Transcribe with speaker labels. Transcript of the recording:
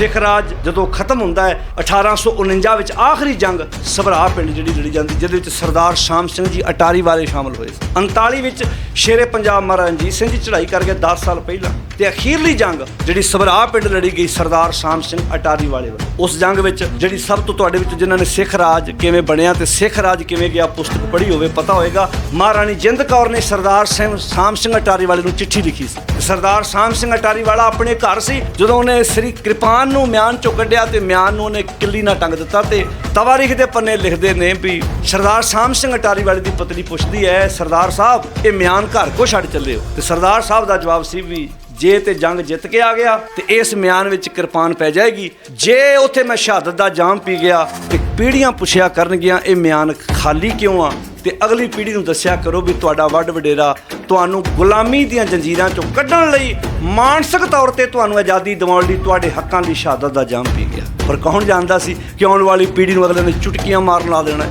Speaker 1: ਸਿੱਖ ਰਾਜ ਜਦੋਂ ਖਤਮ ਹੁੰਦਾ ਹੈ 1849 ਵਿੱਚ ਆਖਰੀ ਜੰਗ ਸਭਰਾ ਪਿੰਡ ਜਿਹੜੀ ਲੜੀ ਜਾਂਦੀ, ਜਿਹਦੇ ਵਿੱਚ ਸਰਦਾਰ ਸ਼ਾਮ ਸਿੰਘ ਜੀ ਅਟਾਰੀ ਵਾਲੇ ਸ਼ਾਮਲ ਹੋਏ ਸੀ। 39 ਵਿੱਚ ਸ਼ੇਰੇ ਪੰਜਾਬ ਮਹਾਰਾਜ ਰਣਜੀਤ ਸਿੰਘ ਜੀ ਚੜ੍ਹਾਈ ਕਰ ਗਏ 10 ਸਾਲ ਪਹਿਲਾਂ ਤੇ ਅਖੀਰਲੀ ਜੰਗ ਜਿਹੜੀ ਸਭਰਾ ਪਿੰਡ ਲੜੀ ਗਈ ਸਰਦਾਰ ਸ਼ਾਮ ਸਿੰਘ ਅਟਾਰੀ ਵਾਲੇ ਵੱਲੋਂ। ਉਸ ਜੰਗ ਵਿੱਚ ਜਿਹੜੀ ਸਭ ਤੋਂ ਤੁਹਾਡੇ ਵਿੱਚ ਜਿਨ੍ਹਾਂ ਨੇ ਸਿੱਖ ਰਾਜ ਕਿਵੇਂ ਬਣਿਆ ਤੇ ਸਿੱਖ ਰਾਜ ਕਿਵੇਂ ਗਿਆ ਪੁਸਤਕ ਪੜ੍ਹੀ ਹੋਵੇ, ਪਤਾ ਹੋਏਗਾ। ਮਹਾਰਾਣੀ ਜਿੰਦ ਕੌਰ ਨੇ ਸਰਦਾਰ ਸਿੰਘ ਸ਼ਾਮ ਸਿੰਘ ਅਟਾਰੀ ਵਾਲੇ ਨੂੰ ਚਿੱਠੀ ਲਿਖੀ ਸੀ। ਸਰਦਾਰ ਸ਼ਾਮ ਸਿੰਘ ਅਟਾਰੀ ਵਾਲਾ ਆਪਣੇ ਘਰ ਸੀ, ਜਦੋਂ ਉਹਨੇ ਸ੍ਰੀ ਕਿਰਪਾਨ ਨੂੰ ਮਿਆਨ ਚੋਂ ਕੱਢਿਆ ਤੇ ਮਿਆਨ ਨੂੰ ਉਹਨੇ ਕਿੱਲੀ ਨਾਲ ਟੰਗ ਦਿੱਤਾ ਤੇ ਤਵਾਰੀਖ ਦੇ ਪੰਨੇ ਲਿਖਦੇ ਨੇ ਵੀ ਸਰਦਾਰ ਸ਼ਾਮ ਸਿੰਘ ਅਟਾਰੀ ਵਾਲੇ ਦੀ ਪਤਨੀ ਪੁੱਛਦੀ ਹੈ, ਸਰਦਾਰ ਸਾਹਿਬ, ਇਹ ਮਿਆਨ ਘਰ ਕੋ ਛੱਡ ਚੱਲੇ ਹੋ? ਤੇ ਸਰਦਾਰ ਸਾਹਿਬ ਦਾ ਜਵਾਬ ਸੀ ਵੀ ਜੇ ਤੇ ਜੰਗ ਜਿੱਤ ਕੇ ਆ ਗਿਆ ਤੇ ਇਸ ਮਿਆਨ ਵਿੱਚ ਕਿਰਪਾਨ ਪੈ ਜਾਏਗੀ। ਜੇ ਉੱਥੇ ਮੈਂ ਸ਼ਹਾਦਤ ਦਾ ਜਾਮ ਪੀ ਗਿਆ ਤੇ ਪੀੜ੍ਹੀਆਂ ਪੁੱਛਿਆ ਕਰਨਗੀਆਂ, ਇਹ ਮਿਆਨ ਖਾਲੀ ਕਿਉਂ ਆ? ਤੇ ਅਗਲੀ ਪੀੜ੍ਹੀ ਨੂੰ ਦੱਸਿਆ ਕਰੋ ਵੀ ਤੁਹਾਡਾ ਵੱਡ ਵਡੇਰਾ ਤੁਹਾਨੂੰ ਗੁਲਾਮੀ ਦੀਆਂ ਜੰਜੀਰਾਂ ਚੋਂ ਕੱਢਣ ਲਈ ਮਾਨਸਿਕ ਤੌਰ ਤੇ ਤੁਹਾਨੂੰ ਆਜ਼ਾਦੀ ਦਿਵਾਉਣ ਲਈ ਤੁਹਾਡੇ ਹੱਕਾਂ ਦੀ ਸ਼ਹਾਦਤ ਦਾ ਜਾਮ ਪੀ ਗਿਆ। ਪਰ ਕੌਣ ਜਾਣਦਾ ਸੀ ਕਿ ਆਉਣ ਵਾਲੀ ਪੀੜ੍ਹੀ ਨੂੰ ਅਗਲੇ ਨੇ ਚੁਟਕੀਆਂ ਮਾਰਨ ਲਾ ਦੇਣਾ